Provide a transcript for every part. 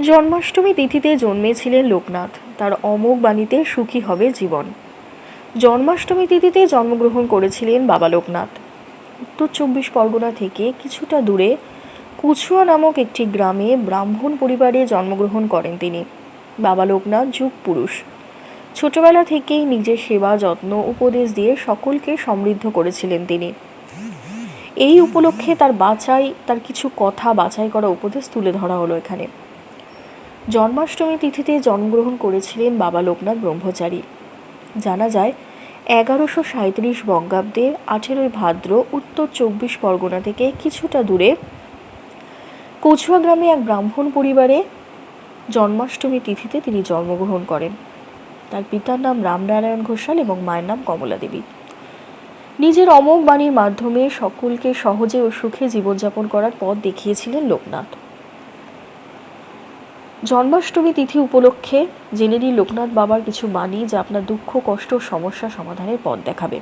জন্মাষ্টমী তিথিতে জন্মেছিলেন লোকনাথ। তার অমোঘ বাণীতে সুখী হবে জীবন। জন্মাষ্টমী তিথিতে জন্মগ্রহণ করেছিলেন বাবা লোকনাথ। উত্তর চব্বিশ পরগনা থেকে কিছুটা দূরে কুচুয়া নামক একটি গ্রামে ব্রাহ্মণ পরিবারে জন্মগ্রহণ করেন তিনি। বাবা লোকনাথ যুগ পুরুষ। ছোটবেলা থেকেই নিজের সেবা, যত্ন, উপদেশ দিয়ে সকলকে সমৃদ্ধ করেছিলেন তিনি। এই উপলক্ষে তার বাছাই, তার কিছু কথা বাছাই করা উপদেশ তুলে ধরা হলো এখানে। জন্মাষ্টমী তিথিতে জন্মগ্রহণ করেছিলেন বাবা লোকনাথ ব্রহ্মচারী। জানা যায়, এগারোশো সাঁত্রিশ বঙ্গাব্দে আঠেরোই ভাদ্র উত্তর চব্বিশ পরগনা থেকে কিছুটা দূরে কচুয়া গ্রামে এক ব্রাহ্মণ পরিবারে জন্মাষ্টমী তিথিতে তিনি জন্মগ্রহণ করেন। তার পিতার নাম রামনারায়ণ ঘোষাল এবং মায়ের নাম কমলা দেবী। নিজের অমোঘ বাণীর মাধ্যমে সকলকে সহজে ও সুখে জীবনযাপন করার পথ দেখিয়েছিলেন লোকনাথ। জন্মাষ্টমী তিথি উপলক্ষে জেনে নিন লোকনাথ বাবার কিছু বাণী যা আপনার দুঃখ, কষ্ট সমস্যা সমাধানের পথ দেখাবে।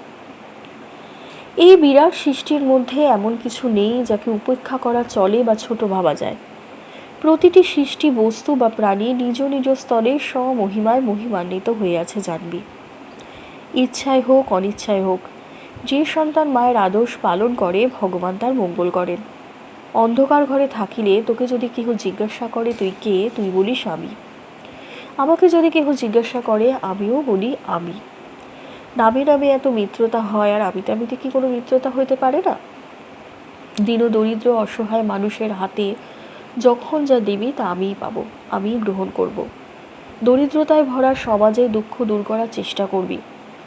এই বিরাট সৃষ্টির মধ্যে এমন কিছু নেই যাকে উপেক্ষা করা চলে বা ছোট ভাবা যায়। প্রতিটি সৃষ্টি বস্তু বা প্রাণী নিজ নিজ স্তরে স্বমহিমায় মহিমান্বিত হয়ে আছে জানবি। ইচ্ছায় হোক, অনিচ্ছায় হোক, যে সন্তান মায়ের আদর্শ পালন করে, ভগবান তার মঙ্গল করেন। অন্ধকার ঘরে থাকিলে তোকে যদি কেহ জিজ্ঞাসা করে, তুই কে? তুই বলিস আমি। আমাকে যদি কেহ জিজ্ঞাসা করে, আমিও বলি আমি। নামে নামে এত মিত্রতা হয়, আর আমিতে আমিতে কি কোনো মিত্রতা হইতে পারে না? দীন দরিদ্র অসহায় মানুষের হাতে যখন যা দিবি, তা আমিই পাবো, আমিই গ্রহণ করব। দরিদ্রতায় ভরা সমাজে দুঃখ দূর করার চেষ্টা করবি।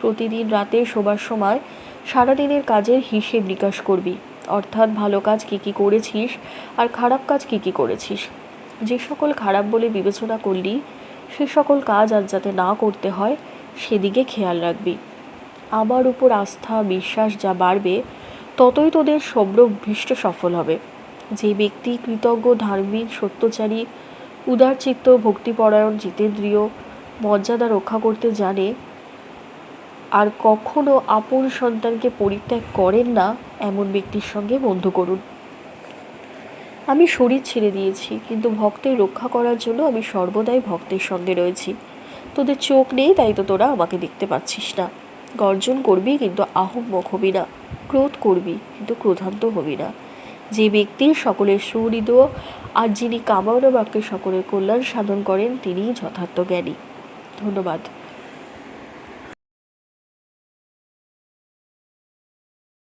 প্রতিদিন রাতে শোবার সময় সারাদিনের কাজের হিসেব নিকাশ করবি। অর্থাৎ ভালো কাজ কী কী করেছিস আর খারাপ কাজ কী কী করেছিস। যে সকল খারাপ বলে বিবেচনা করলি, সে সকল কাজ আর যাতে না করতে হয়, সেদিকে খেয়াল রাখবি। আমার উপর আস্থা, বিশ্বাস যা বাড়বে, ততই তোদের সব্রভীষ্ট সফল হবে। যে ব্যক্তি কৃতজ্ঞ, ধার্মিক, সত্যচারী, উদারচিত্ত, ভক্তিপরায়ণ, জিতেন্দ্রীয়, মর্যাদা রক্ষা করতে জানে আর কখনো আপন সন্তানকে পরিত্যাগ করেন না এমন ব্যক্তির সঙ্গে বন্ধু করুন। আমি শরীর ছেড়ে দিয়েছি, কিন্তু ভক্তের রক্ষা করার জন্য আমি সর্বদাই ভক্তের সঙ্গে রয়েছি। তোদের চোখ নেই, তাই তো তোরা আমাকে দেখতে পাচ্ছিস না। গর্জন করবি, কিন্তু আহম্মক হবি না। ক্রোধ করবি, কিন্তু ক্রোধান্ত হবি না। যে ব্যক্তি সকলের সুহৃদয় আর যিনি কামানো বাক্যে সকলের কল্যাণ সাধন করেন, তিনিই যথার্থ জ্ঞানী। ধন্যবাদ।